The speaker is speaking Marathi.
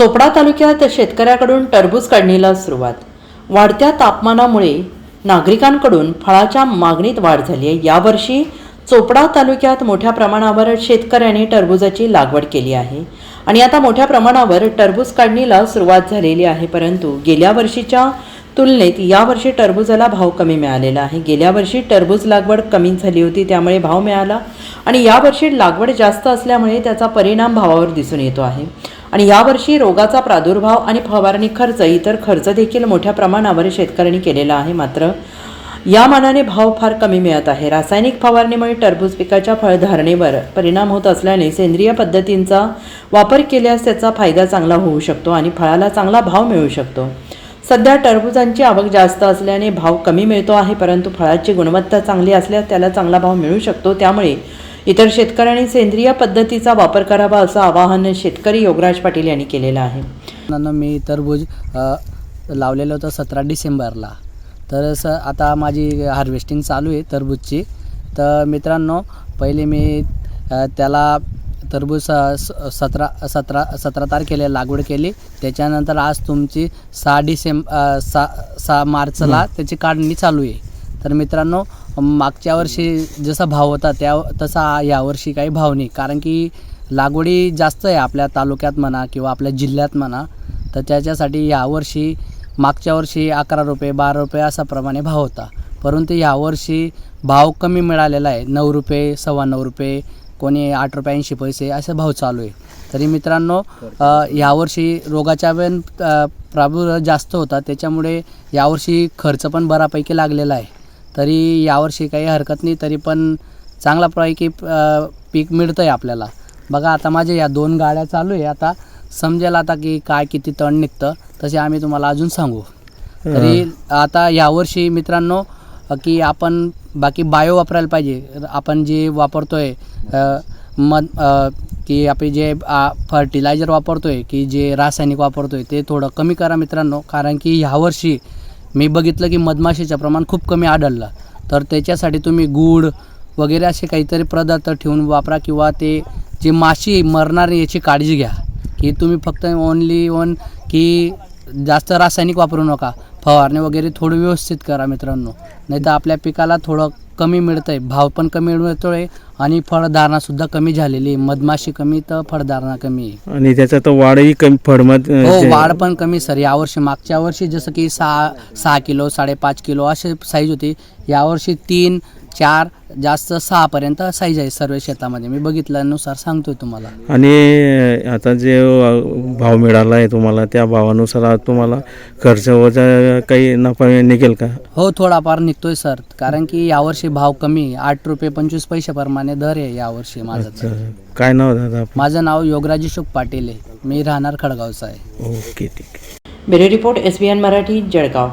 चोपडा तालुक्यात शेतकऱ्याकडून टरबूज काढणीला सुरुवात. वाढत्या तापमानामुळे नागरिकांकडून फळाच्या मागणीत वाढ झाली आहे. यावर्षी चोपडा तालुक्यात मोठ्या प्रमाणावर शेतकऱ्यांनी टरबूजाची लागवड केली आहे. आणि आता मोठ्या प्रमाणावर टरबूज काढणीला सुरुवात झालेली आहे. परंतु गेल्या वर्षीच्या तुलनेत यावर्षी टरबूजाला भाव कमी मिळालेला आहे. गेल्या वर्षी टरबूज लागवड कमी झाली होती त्यामुळे भाव मिळाला. आणि यावर्षी लागवड जास्त असल्यामुळे त्याचा परिणाम भावावर दिसून येतो आहे. आणि यावर्षी रोगाचा प्रादुर्भाव आणि फवारणी खर्च इतर खर्च देखील मोठ्या प्रमाणावर शेतकऱ्यांनी केलेला आहे. मात्र या मानाने भाव फार कमी मिळत आहे. रासायनिक फवारणीमुळे टरबूज पिकाच्या फळधारणेवर परिणाम होत असल्याने सेंद्रिय पद्धतींचा वापर केल्यास त्याचा फायदा चांगला होऊ शकतो आणि फळाला चांगला भाव मिळू शकतो. सध्या टरबूजांची आवक जास्त असल्याने भाव कमी मिळतो आहे परंतु फळाची गुणवत्ता चांगली असल्यास त्याला चांगला भाव मिळू शकतो. त्यामुळे इतर शेतकऱ्यांनी सेंद्रिय पद्धतीचा वापर करावा असं आवाहन शेतकरी योगराज पाटील यांनी केलेलं आहे. मी टरबूज अ, लावलेलं होतं सतरा डिसेंबरला. तर स आता माझी हार्वेस्टिंग चालू आहे टरबूजची. तर मित्रांनो पहिले मी त्याला स- सतरा सतरा सतरा तारखेला लागवड केली. त्याच्यानंतर आज तुमची सहा डिसेंब सा सहा मार्चला त्याची काढणी चालू आहे. तर मित्रांनो मागच्या वर्षी जसा भाव होता त्या तसा यावर्षी काही भाव नाही. कारण की लागवडी जास्त आहे आपल्या तालुक्यात म्हणा किंवा आपल्या जिल्ह्यात म्हणा तर त्याच्यासाठी यावर्षी मागच्या वर्षी अकरा रुपये बारा रुपये असा प्रमाणे भाव होता. परंतु यावर्षी भाव कमी मिळालेला आहे. नऊ रुपये सव्वा नऊ रुपये कोणी आठ रुपये ऐंशी पैसे असे भाव चालू आहे. तरी मित्रांनो यावर्षी रोगाचा पण अ, प्रादुर्भाव जास्त होता. त्याच्यामुळे यावर्षी खर्च पण बऱ्यापैकी लागलेला आहे. तरी यावर्षी काही हरकत नाही तरी पण चांगल्यापैकी अ, पीक मिळतं आहे आपल्याला. बघा आता माझ्या या दोन गाड्या चालू आहे. आता समजेल आता की काय किती तण निघतं तसे आम्ही तुम्हाला अजून सांगू. तरी आता यावर्षी मित्रांनो की आपण बाकी बायो वापरायला पाहिजे. आपण जे वापरतोय मध की आपले जे फर्टिलायझर वापरतोय की जे रासायनिक वापरतोय ते थोडं कमी करा मित्रांनो. कारण की ह्यावर्षी मी बघितलं की मधमाशीचं प्रमाण खूप कमी आढळलं. तर त्याच्यासाठी तुम्ही गूळ वगैरे असे काहीतरी पदार्थ ठेवून वापरा किंवा ते जे माशी मरणार याची काळजी घ्या. की तुम्ही फक्त ओनली ओन की जास्त रासायनिक वापरू नका. फवारणी वगैरे थोडं व्यवस्थित करा मित्रांनो. नाही तर आपल्या पिकाला थोडं कमी मिळतं आहे भाव पण कमी मिळतो आहे आणि फळधारणासुद्धा कमी झालेली आहे. मधमाशी कमी तर फळधारणा कमी आहे. आणि त्याचा तर वाढही कमी फळमत हो वाढ पण कमी सर. यावर्षी मागच्या वर्षी जसं की सहा सहा किलो साडेपाच किलो असे साईज होती. यावर्षी तीन चार जास्त सहापर्यंत साईज आहे सर्व शेतामध्ये. मी बघितल्यानुसार सांगतोय तुम्हाला. आणि आता जे भाव मिळाला आहे तुम्हाला त्या भावानुसार आज तुम्हाला खर्च वजा काही नफा निघेल का? हो थोडाफार निघतोय सर. कारण की यावर्षी भाव कमी आठ रुपये पंचवीस पैशाप्रमाणे दर आहे यावर्षी माझं तर. काय नाव दादा आपलं? माझं नाव योगराज अशोक पाटील आहे. मी राहणार खडगावचा आहे. ओके ठीक आहे. Bureau report S B N Marathi Jalgaon.